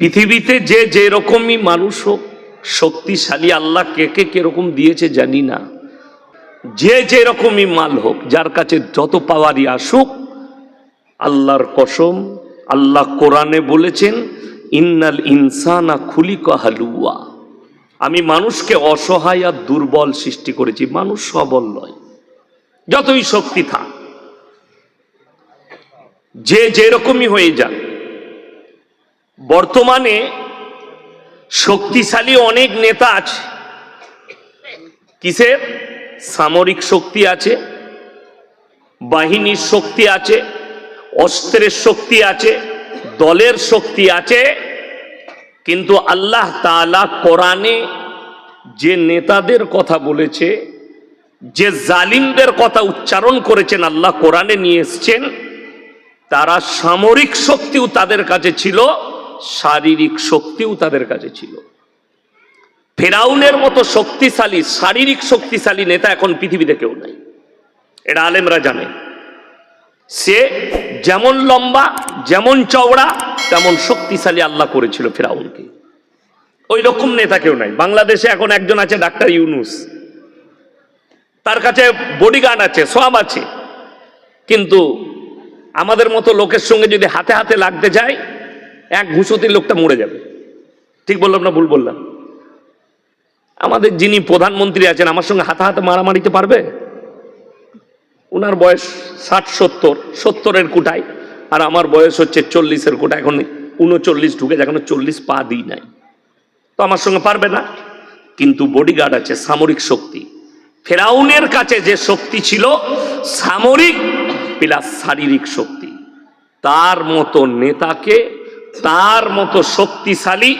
পৃথিবীতে যে যে রকমই মানুষ হোক, শক্তিশালী আল্লাহ কে কে কীরকম দিয়েছে জানি না। যে যে রকমই মাল হোক, যার কাছে যত পাওয়ারই আসুক, আল্লাহর কসম, আল্লাহ কোরআনে বলেছেন, ইন্নাল ইনসানা খুলিক হালুয়া। আমি মানুষকে অসহায় আর দুর্বল সৃষ্টি করেছি, মানুষ সবল নয়, যতই শক্তি থাক। যে যেরকমই হয়ে যাক বর্তমানে শক্তিশালী অনেক নেতা আছে। কিসের? সামরিক শক্তি আছে, বাহিনীর শক্তি আছে, অস্ত্রের শক্তি আছে, দলের শক্তি আছে। কিন্তু আল্লাহ তাআলা কোরআনে যে নেতাদের কথা বলেছে, যে জালিমদের কথা উচ্চারণ করেছেন আল্লাহ কোরআনে নিয়ে এসছেন, তারা সামরিক শক্তিও তাদের কাছে ছিল। শারীরিক শক্তিও তাদের কাছে ছিল। ফেরাউনের মতো শক্তিশালী, শারীরিক শক্তিশালী নেতা এখন পৃথিবীতে কেউ নাই। এটা আলেমরা জানে। সে যেমন লম্বা, যেমন চওড়া, তেমন শক্তিশালী আল্লাহ করেছিল ফেরাউনকে। ওই রকম নেতা কেউ নাই। বাংলাদেশে এখন একজন আছে ডাক্তার ইউনুস। তার কাছে বডিগার্ড আছে, সব আছে। কিন্তু আমাদের মতো লোকের সঙ্গে যদি হাতে হাতে লাগতে যায় এক ঘুষোতে লোকটা মরে যাবে। ঠিক বললাম না, ভুল বললাম? আমাদের যিনি প্রধানমন্ত্রী আছেন, আমার সঙ্গে হাতে হাতে মারামারিতে পারবে? ওনার বয়স ষাট, সত্তর, সত্তরের কুটায়, আর আমার বয়স হচ্ছে চল্লিশের কোটা এখন উনচল্লিশ ঢুকে এখনও চল্লিশ পা দিই নাই। তো আমার সঙ্গে পারবে না? কিন্তু বডিগার্ড আছে, সামরিক শক্তি। ফেরাউনের কাছে যে শক্তি ছিল, সামরিক প্লাস শারীরিক শক্তি। তার মতো নেতাকে তার মতো শক্তিশালী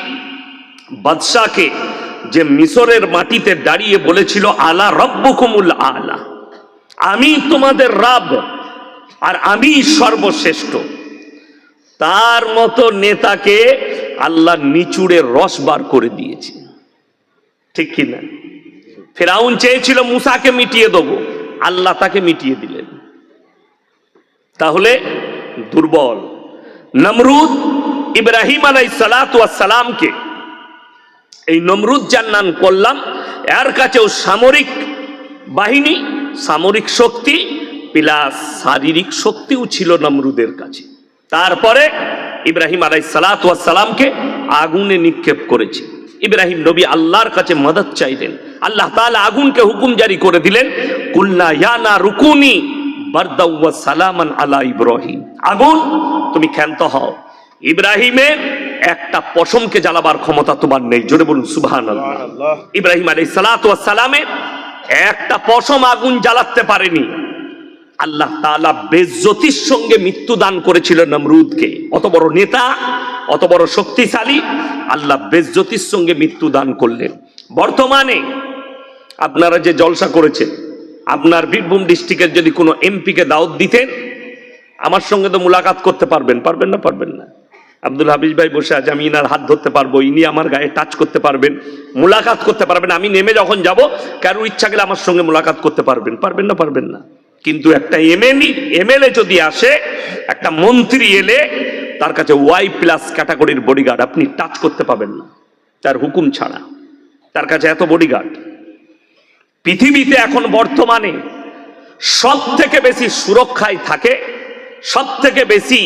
বাদশাকে যে মিশরের মাটিতে দাঁড়িয়ে বলেছিল, আলা রব্বকুমুল আলা। আমি তোমাদের রাব আর আমি সর্বশ্রেষ্ঠ। তার মতো নেতাকে আল্লাহ নিচুড়ে রস বার করে দিয়েছে। ঠিক কিনা ফেরাউন চেয়েছিল, মুসাকে মিটিয়ে দেবো। আল্লাহ তাকে মিটিয়ে দিলেন। তাহলে দুর্বল। নমরুদ ইব্রাহিম আলাই সালামকে এই নমরুদ জান্নান করলাম। এর কাছেও সামরিক বাহিনী, সামরিক শক্তি, প্লাস শারীরিক শক্তিও ছিল নমরুদের কাছে। তারপরে ইব্রাহিম আলাই সালামকে আগুনে নিক্ষেপ করেছে। ইব্রাহিম নবী আল্লাহর কাছে মদত চাইলেন। আল্লাহ তালা আগুনকে হুকুম জারি করে দিলেন কুল্লা রুকুনি বারদাউয়া সালামান আলা ইব্রাহিম। আগুন, তুমি ক্ষান্ত হও। ইব্রাহিমের একটা পশমকে জ্বালাবার ক্ষমতা তোমার নেই। জোরে বলুন সুবহান ইব্রাহিম আলাই সালামের একটা পশম আগুন জ্বালাতে পারেনি। আল্লাহ বেজ্জতির সঙ্গে মৃত্যু দান করেছিল নমরুদকে। অত বড় নেতা অত বড় শক্তিশালী আল্লাহ বেজ্জতির সঙ্গে মৃত্যু দান করলেন। বর্তমানে আপনারা যে জলসা করেছেন আপনার বীরভূম ডিস্ট্রিক্টের যদি কোনো এমপিকে দাওয়াত দিতেন আমার সঙ্গে তো মুলাকাত করতে পারবেন পারবেন না পারবেন না। আব্দুল হাফিজ ভাই বসে আছে, আমি ইনার হাত ধরতে পারব, ইনি আমার গায়ে টাচ করতে পারবেন, মুলাকাত করতে পারবেন, আমি নেমে যখন যাব, কারোর ইচ্ছা গেলে আমার সঙ্গে মুলাকাত করতে পারবেন পারবেন না পারবেন না। কিন্তু একটা এমএলএ এমএলএ যদি আসে, একটা মন্ত্রী এলে, তার কাছে ওয়াই প্লাস ক্যাটাগরির বডিগার্ড আপনি টাচ করতে পাবেন না। তার হুকুম ছাড়া। তার কাছে এত বডিগার্ড পৃথিবীতে এখন বর্তমানে সব থেকে বেশি সুরক্ষায় থাকে সব থেকে বেশি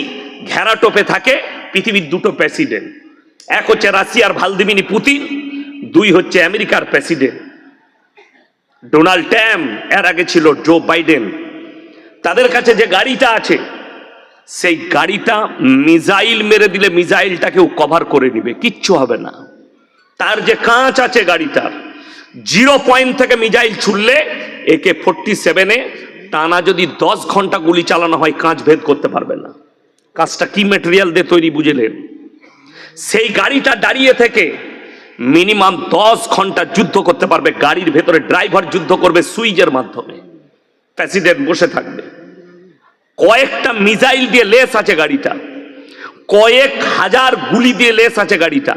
ঘেরাটোপে থাকে পৃথিবীর দুটো প্রেসিডেন্ট। এক হচ্ছে রাশিয়ার ভালদিমিনি পুতিন, দুই হচ্ছে আমেরিকার প্রেসিডেন্ট। ডোনাল্ড ট্যাম এর আগে ছিল জো বাইডেন। তাদের কাছে যে গাড়িটা আছে, সেই গাড়িটা মিজাইল মেরে দিলে মিসাইলটাকেও কভার করে নিবে, কিচ্ছু হবে না। তার যে কাঁচ আছে গাড়িটার, জিরো পয়েন্ট থেকে মিসাইল ছুড়লে একে ফোরটি সেভেনে টানা যদি দশ ঘণ্টা গুলি চালানো হয়, কাঁচ ভেদ করতে পারবে না। কাঁচটা কি মেটেরিয়াল দিয়ে তৈরি বুঝলেন সেই গাড়িটা দাঁড়িয়ে থেকে মিনিমাম দশ ঘণ্টা যুদ্ধ করতে পারবে, গাড়ির ভেতরে ড্রাইভার যুদ্ধ করবে সুইচের মাধ্যমে। প্রেসিডেন্ট বসে থাকবে। কয়েকটা মিসাইল দিয়ে লেস আছে গাড়িটা। কয়েক হাজার গুলি দিয়ে লেস আছে গাড়িটা।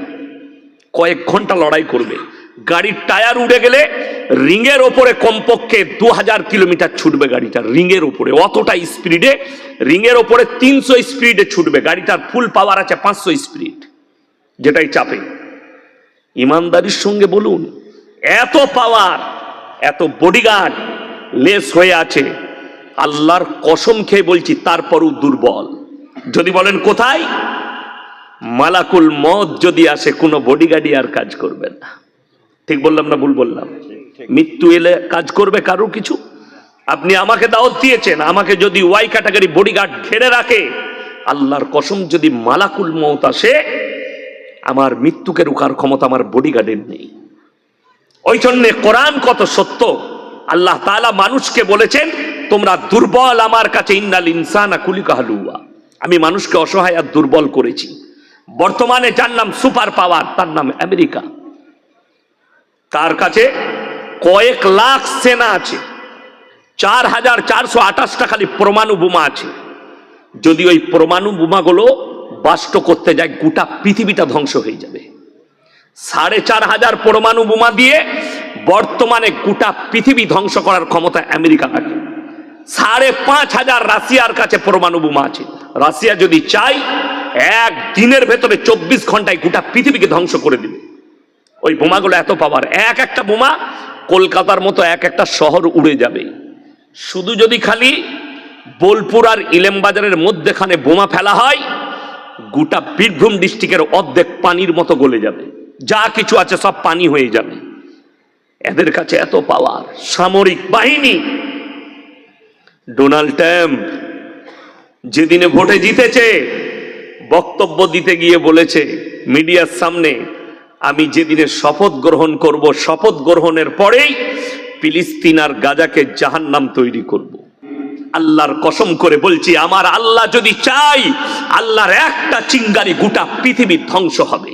কয়েক ঘণ্টা লড়াই করবে। গাড়ির টায়ার উড়ে গেলে রিংয়ের ওপরে কমপক্ষে দু হাজার কিলোমিটার ছুটবে গাড়িটা, রিংয়ের ওপরে। অতটা স্পিডে, রিংয়ের ওপরে তিনশো স্পিডে ছুটবে গাড়িটার ফুল পাওয়ার আছে পাঁচশো স্পিড, যেটাই চাপে। ইমানদারির সঙ্গে বলুন, এত পাওয়ার এত বডিগার্ড লেস হয়ে আছে। আল্লাহর কসম খেয়ে বলছি, তারপরও দুর্বল। যদি বলেন কোথায়? মালাকুল মদ যদি আসে, কোনো বডিগার্ডই আর কাজ করবে না। ঠিক বললাম না ভুল বললাম? মৃত্যু এলে কাজ করবে কারও কিছু? আপনি আমাকে দাওয়াত দিয়েছেন, আমাকে যদি ওয়াই ক্যাটাগরি বডিগার্ড ঘেরে রাখে, আল্লাহর কসম যদি মালাকুল মত আসে, আমার মৃত্যুকে রুখার ক্ষমতা আমার বডিগার্ডের নেই। ওই জন্যে কোরআন কত সত্য। আল্লাহ তাআলা মানুষকে বলেছেন, তোমরা দুর্বল আমার কাছে, ইন্নাল ইনসানা কুলিকা হালুয়া। আমি মানুষকে অসহায় আর দুর্বল করেছি। বর্তমানে যার নাম সুপার পাওয়ার, তার নাম আমেরিকা। তার কাছে কয়েক লাখ সেনা আছে। চার হাজার চারশো আঠাশটা খালি পরমাণু বোমা আছে। যদি ওই পরমাণু বোমাগুলো বাষ্ট করতে যায়, গোটা পৃথিবীটা ধ্বংস হয়ে যাবে। সাড়ে চার হাজার পরমাণু বোমা দিয়ে বর্তমানে গোটা পৃথিবী ধ্বংস করার ক্ষমতা আমেরিকা রাখে। সাড়ে পাঁচ হাজার রাশিয়ার কাছে পরমাণু বোমা আছে। রাশিয়া যদি চাই এক দিনের ভেতরে চব্বিশ ঘন্টায় গোটা পৃথিবীকে ধ্বংস করে দিবে। ওই বোমাগুলো এত পাওয়ার এক একটা বোমা কলকাতার মতো এক একটা শহর উড়ে যাবে। শুধু যদি খালি বোলপুর আর ইলেমবাজারের মধ্যেখানে বোমা ফেলা হয়, গোটা বীরভূম ডিস্ট্রিক্টের অর্ধেক পানির মতো গলে যাবে। যা কিছু আছে সব পানি হয়ে যাবে। এদের কাছে এত পাওয়ার, সামরিক বাহিনী। ডোনাল্ড ট্রাম্প যেদিনে ভোটে জিতেছে, বক্তব্য দিতে গিয়ে বলেছে, মিডিয়ার সামনে আমি যেদিনে শপথ গ্রহণ করব, শপথ গ্রহণের পরেই ফিলিস্তিনার গাজাকে জাহান্নাম তৈরি করব। আল্লাহর কসম করে বলছি, আমার আল্লাহ যদি চাই, আল্লাহর একটা চিঙ্গারি গোটা পৃথিবীর ধ্বংস হবে